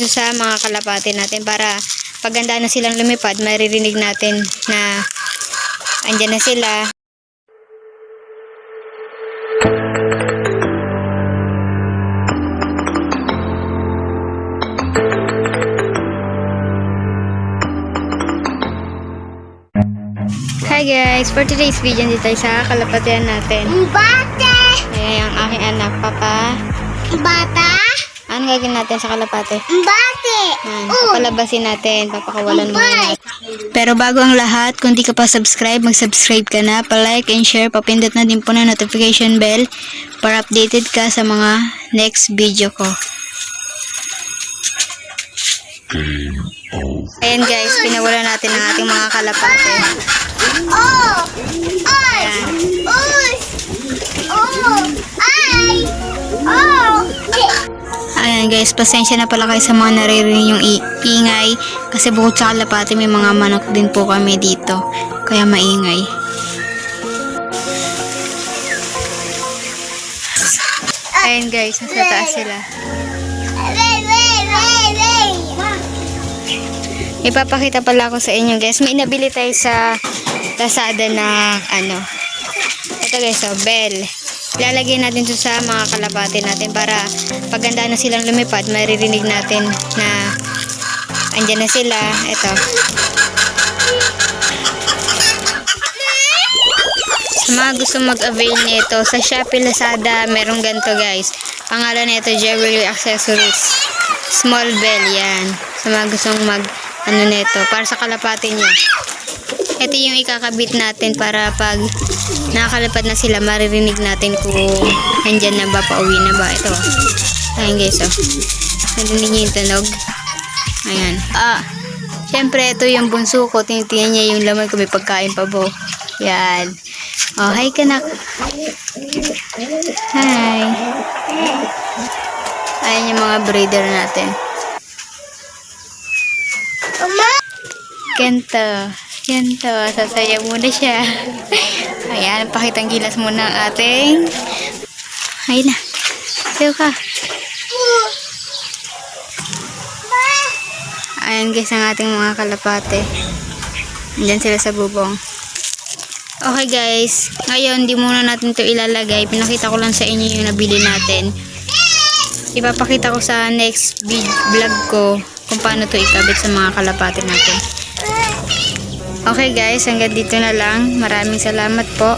doon sa mga kalapati natin para paganda na silang lumipad, maririnig natin na andyan na sila. Hi guys! For today's video, dito tayo sa kalapatian natin. Bate! Ayan ang aking anak, papa. Bata? Ano gagawin natin sa kalapate? Bate! Yan, papalabasin natin, papakawalan muna. Pero bago ang lahat, kung di ka pa subscribe, mag-subscribe ka na, pa-like and share, papindot na din po na notification bell para updated ka sa mga next video ko. Ayan guys, pinawala natin ang ating mga kalapate. Oh! Ay! Oh! Ayan guys, pasensya na pala kayo sa mga naririnig yung ingay kasi bukod sa kalapati may mga manok din po kami dito kaya maingay. Ayan guys, nasa taas sila. Ipapakita pala ako sa inyo guys, may inabili tayo sa Lazada na ano. Ito guys, oh, bell. Lalagyan natin ito sa mga kalapati natin para paganda na silang lumipad, maririnig natin na andyan na sila. Ito. Sa mga gusto mag-avail nito, sa Shopee Lazada, merong ganito guys. Pangalan nito, Jewelry Accessories. Small bell, yan. Sa mga gustong mag, ano nito, para sa kalapati nyo. Ito yung ikakabit natin para pag nakakalapad na sila, maririnig natin kung andyan na ba, pauwi na ba. Ito. Ayan guys, oh. Narinig niyo yung tunog? Ayan. Ah, syempre, ito yung bunso ko. Tinitingnan niya yung laman kung may pagkain pa bo. Yan. Oh, hi kanak. Hi. Ayan yung mga breeder natin. Uma! Kento. Kento. Sasaya muna siya. Ayan, pakitang gilas muna ang ating. Ayun na. Sayo ka. Ayan guys ang ating mga kalapate. Andyan sila sa bubong. Okay guys, ngayon di muna natin to ilalagay. Pinakita ko lang sa inyo yung nabili natin. Ipapakita ko sa next vlog ko kung paano to ikabit sa mga kalapate natin. Okay guys, hanggang dito na lang. Maraming salamat po.